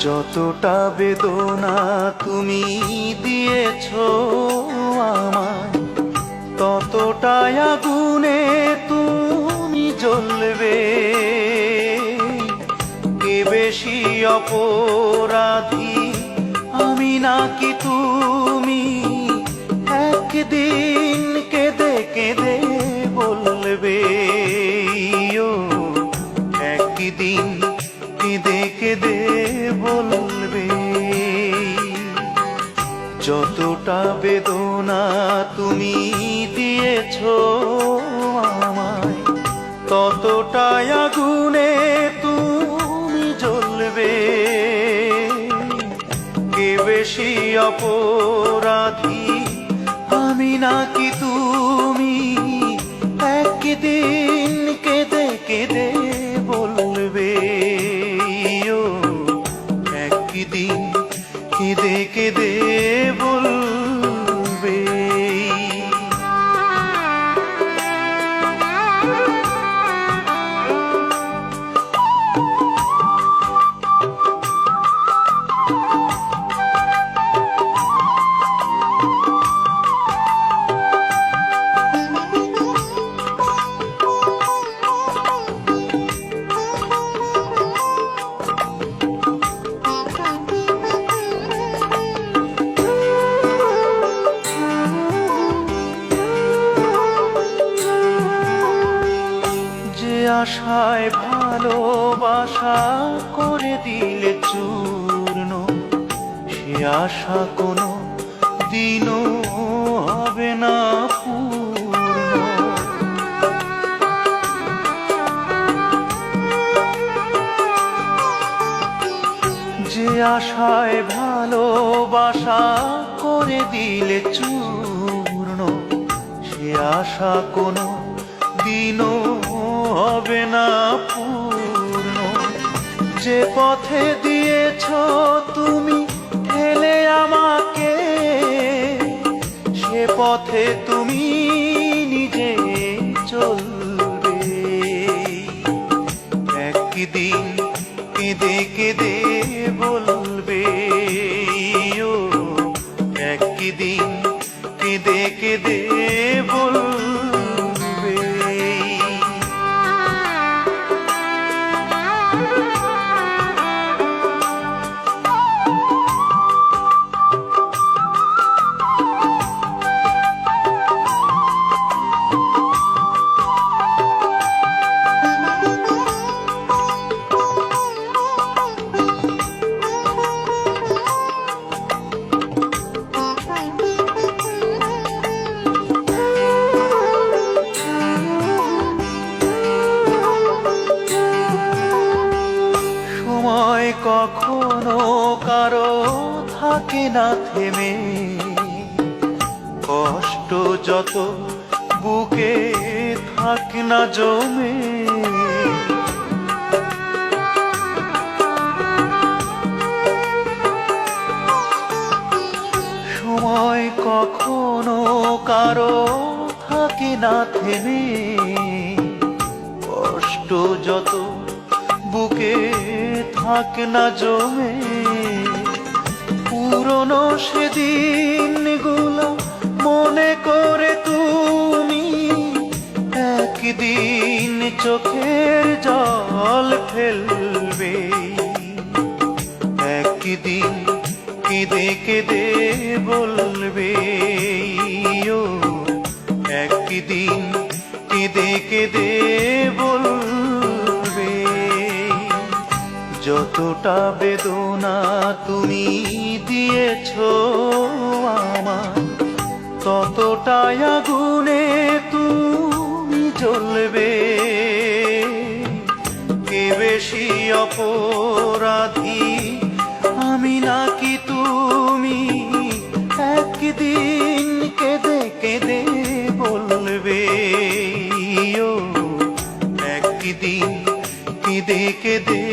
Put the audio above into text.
যতটা বেদনা তুমি দিয়েছ আমায়, ততটাই আগুনে তুমি জ্বলবে। কে বেশি অপরাধী, আমি নাকি তুমি? একদিন কেঁদে কেঁদে যতটা বেদনা তুমি দিয়েছ আমায় ততটা আগুনে তুমি জ্বলবে। কে বেশি অপরাধী, আমি নাকি তুমি কেঁদে কেঁদে বলবে আশায় ভালোবাসা করে দিলে চূর্ণ। সে আশা কোনো দিনও হবে না যে আশায় ভালোবাসা করে দিলে চূর্ণ, সে আশা কোনো দিনও হবে না পূর্ণ। যে পথে দিয়েছ তুমি, ঠেলে আমাকে। সে পথে তুমি নিজে চলবে। একদিন কেঁদে কেঁদে বলবে, ও, একদিন কেঁদে কেঁদে বলবে। কখনো কারও থাকে না থেমে। কষ্ট যত বুকে থাক না জমে। সময় কখনো কারও থাকে না থেমে। কষ্ট যত বুকে থাক না জমে, পুরনো সেদিনগুলো মনে করে তুমি। একদিন চোখের জল ফেলবে একদিন কেঁদে কেঁদে বলবে, ও, একদিন কেঁদে কেঁদে বলবে যতটা বেদনা তুমি দিয়েছ আমার, ততটাই আগুনে তুমি চলবে কে বেশি অপরাধী, আমি নাকি তুমি? একদিন কেঁদে কেঁদে বলবে ও একদিন কেঁদে কেঁদে